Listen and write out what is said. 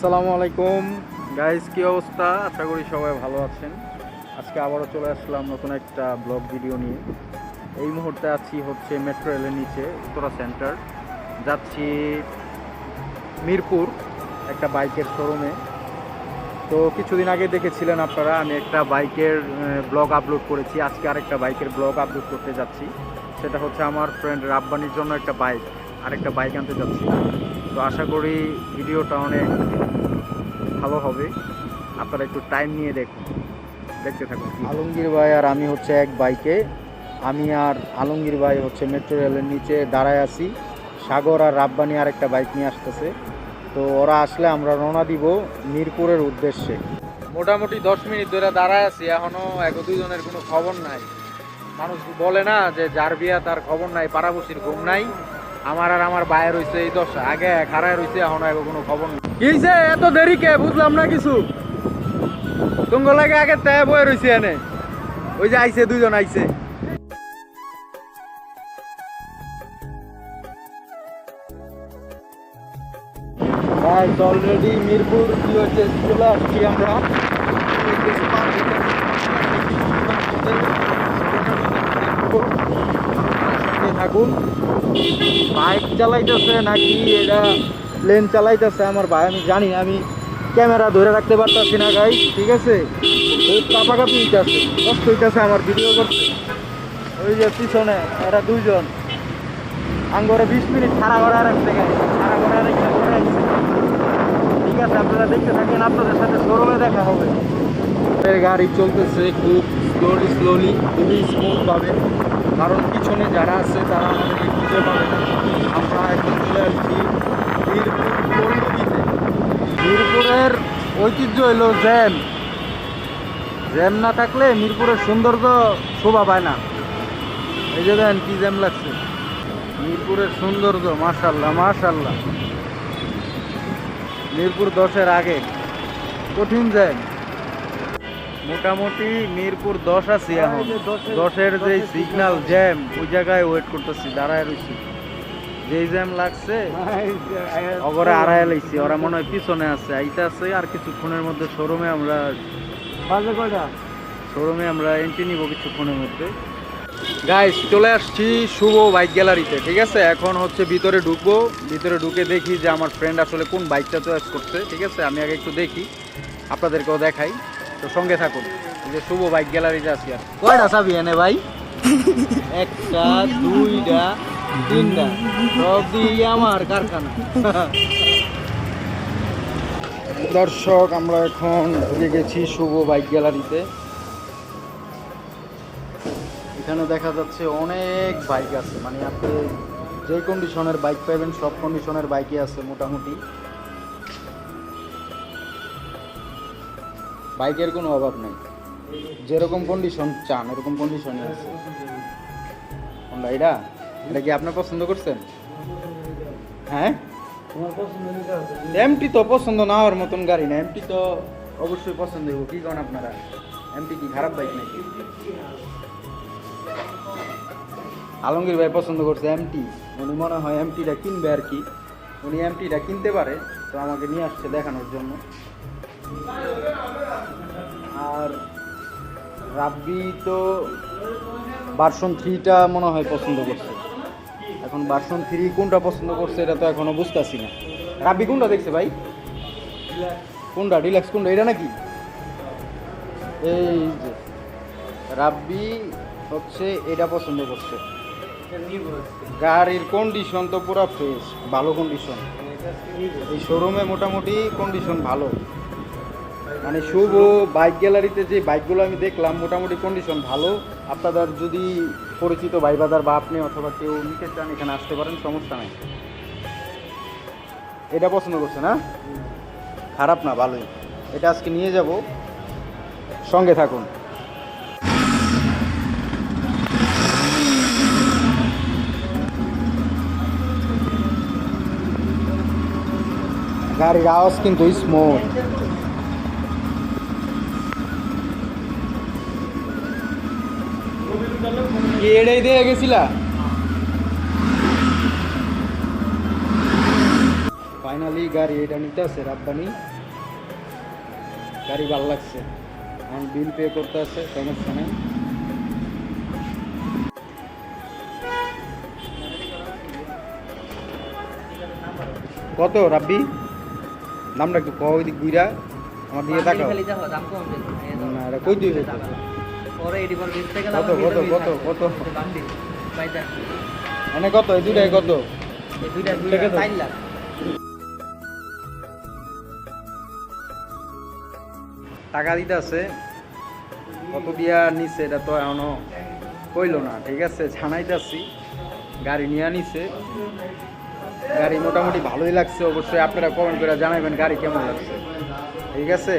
আসসালামু আলাইকুম। গাইজ কি অবস্থা? আশা করি সবাই ভালো আছেন। আজকে আবারও চলে আসলাম নতুন একটা ব্লগ ভিডিও নিয়ে। এই মুহূর্তে আছি হচ্ছে মেট্রো রেলের নিচে, উত্তরা সেন্টার। যাচ্ছি মিরপুর, একটা বাইকের শোরুমে। তো কিছুদিন আগে দেখেছিলেন আপনারা, আমি একটা বাইকের ব্লগ আপলোড করেছি। আজকে আরেকটা বাইকের ব্লগ আপলোড করতে যাচ্ছি। সেটা হচ্ছে আমার ফ্রেন্ড রাব্বানির জন্য একটা বাইক আরেকটা বাইক আনতে যাচ্ছি। তো আশা করি ভিডিওটা অনেক ভালো হবে। আপনারা একটু টাইম নিয়ে দেখুন। দেখতে থাকুন। আলমগীর ভাই আর আমি হচ্ছে এক বাইকে। আমি আর আলমগীর ভাই হচ্ছে মেট্রো রেলের নিচে দাঁড়ায় আছি। সাগর আর রাব্বানি আর একটা বাইক নিয়ে আসতেছে। তো ওরা আসলে আমরা রওনা দিব মিরপুরের উদ্দেশ্যে। মোটামুটি দশ মিনিট ধরে দাঁড়ায় আছি। এখনও এক দুজনের কোনো খবর নাই। মানুষ বলে না যে যার বিয়া তার খবর নাই পাড়াবসির ঘুম নাই। আমার আর আমার বাইরে রয়েছে এই দশা। আগে খারায় রয়েছে এখন আগে কোনো খবর নেই। কি হইছে? এত দেরি কে? বুঝলাম না কিছু। তুঙ্গ লাগে আগে তাই বয়ে রয়েছে এনে। ওই যে আইছে দুজন আইছে। অলরেডি মিরপুর কি হচ্ছে চলে আসছি আমরা। সঙ্গে থাকুন। বাইক চালাইতেছে নাকি এটা প্লেন চালাইতেছে? আমার ভাই, আমি জানি আমি ক্যামেরা ধরে রাখতে পারতাছি না গাই ঠিক আছে? খুব কাপাকাপি হইতেছে, কষ্ট হইতেছে আমার ভিডিও করতে। ওই যে পিছনে এরা দুইজন। আঙ্গরে বিশ মিনিট খাড়া করে রাখতে গাই খাড়া করে রেখে ঠিক আছে, আপনারা দেখতে থাকেন, আপনাদের সাথে শোরুমে দেখা হবে। এর গাড়ি চলতেছে খুব স্লোলি স্লোলি খুবই স্মুথ ভাবে কারণ পিছনে যারা আছে তারা আমাদেরকে খুঁজে পাবে না। আমরা এখন চলে আসছি মিরপুর পল্লবীতে। মিরপুরের ঐতিহ্য হলো জ্যাম। জ্যাম না থাকলে মিরপুরের সৌন্দর্য শোভা পায় না। এই যে দেন কি জ্যাম লাগছে। মিরপুরের সৌন্দর্য মাশাল্লাহ মাশাল্লাহ মিরপুর দশের আগে। কঠিন জ্যাম। মোটামুটি মিরপুর দশ আছি এখন। দশের যে সিগন্যাল জ্যাম ওই জায়গায় ওয়েট করতেছি দাঁড়ায় রয়েছি যেই জ্যাম লাগছে অগরে আড়াই লাইছি। ওরা মনে হয় পিছনে আছে আইতে আছে আর কিছুক্ষণের মধ্যে শোরুমে আমরা শোরুমে আমরা এন্ট্রি নিব কিছুক্ষণের মধ্যে। গাইস চলে আসছি শুভ বাইক গ্যালারিতে ঠিক আছে? এখন হচ্ছে ভিতরে ঢুকবো। ভিতরে ঢুকে দেখি যে আমার ফ্রেন্ড আসলে কোন বাইকটা চয়েস করছে ঠিক আছে? আমি আগে একটু দেখি আপনাদেরকেও দেখাই। তো সঙ্গে থাকুন। যে শুভ বাইক গ্যালারিতে আছি আর। কয়টা চাবি এনে ভাই? একটা দুইটা তিনটা। সব দিয়ে আমার কারখানা। দর্শক আমরা এখন ঢুকে গেছি শুভ বাইক গ্যালারিতে। এখানে দেখা যাচ্ছে অনেক বাইক আছে। মানে আপনি যে কন্ডিশনের বাইক পাবেন সব কন্ডিশনের বাইকই আছে মোটামুটি। বাইকের কোনো অভাব নেই। যেরকম কন্ডিশন চান এরকম কন্ডিশনে আছে। কোনটা এটা এটা কি আপনি পছন্দ করছেন? হ্যাঁ? এমটি তো পছন্দ না হওয়ার মতন গাড়ি না, এমটি তো অবশ্যই পছন্দ হইব। কি করেন আপনারা? এমটি কি খারাপ বাইক নাকি? আলমগীর ভাই পছন্দ করছে এমটি। উনি মনে হয় এমটিটা কিনবে আর কি। উনি এমটিটা কিনতে পারে, তো আমাকে নিয়ে আসছে দেখানোর জন্য। আর রাব্বি তো ভার্সন থ্রিটা মনে হয় পছন্দ করছে। এখন ভার্সন থ্রি কোনটা পছন্দ করছে এটা তো এখনও বুঝতেছি না। রাব্বি কোনটা দেখছে ভাই? কোনটা? ডিলাক্স কোনটা? এটা নাকি? এই যে, রাব্বি হচ্ছে এটা পছন্দ করছে। গাড়ির কন্ডিশন তো পুরো ফ্রেশ ভালো কন্ডিশন এই শোরুমে মোটামুটি কন্ডিশন ভালো। মানে শুভ বাইক গ্যালারিতে যে বাইকগুলো আমি দেখলাম, মোটামুটি কন্ডিশন ভালো। আপনাদের যদি পরিচিত ভাই বাজার বা আপনি অথবা কেউ নিতে চান, এখানে আসতে পারেন, সমস্যা নাই। এটা পছন্দ করছে না খারাপ না, ভালোই। এটা আজকে নিয়ে যাব। সঙ্গে থাকুন। গাড়ির আওয়াজ কিন্তু স্মুথ কি এটাই দিয়ে গেছিলা ফাইনালি গাড়ি এটা নিতে আছে রাব্বানি গাড়ি ভালো লাগছে এখন বিল পে করতে আছে সমস্যা নেই কত রাব্বি নামটা একটু কও দিক গুইরা আমার দিয়ে তাকাও। না, এটা কই? দাম। পরে এটি পরে বেচতে গেলে কত, কত, কত, কত? এই কত? দুটাই কত? এই দুইটা টাকা দুইটা চার লাখ। টাকা দিতে আছে। কত দিয়া নিছে এটা তো এখনও কইলো না ঠিক আছে? জানাইতেছি গাড়ি নিয়ে নিছে। গাড়ি মোটামুটি ভালোই লাগছে অবশ্যই আপনারা কমেন্ট করে জানাবেন গাড়ি কেমন লাগছে। ঠিক আছে?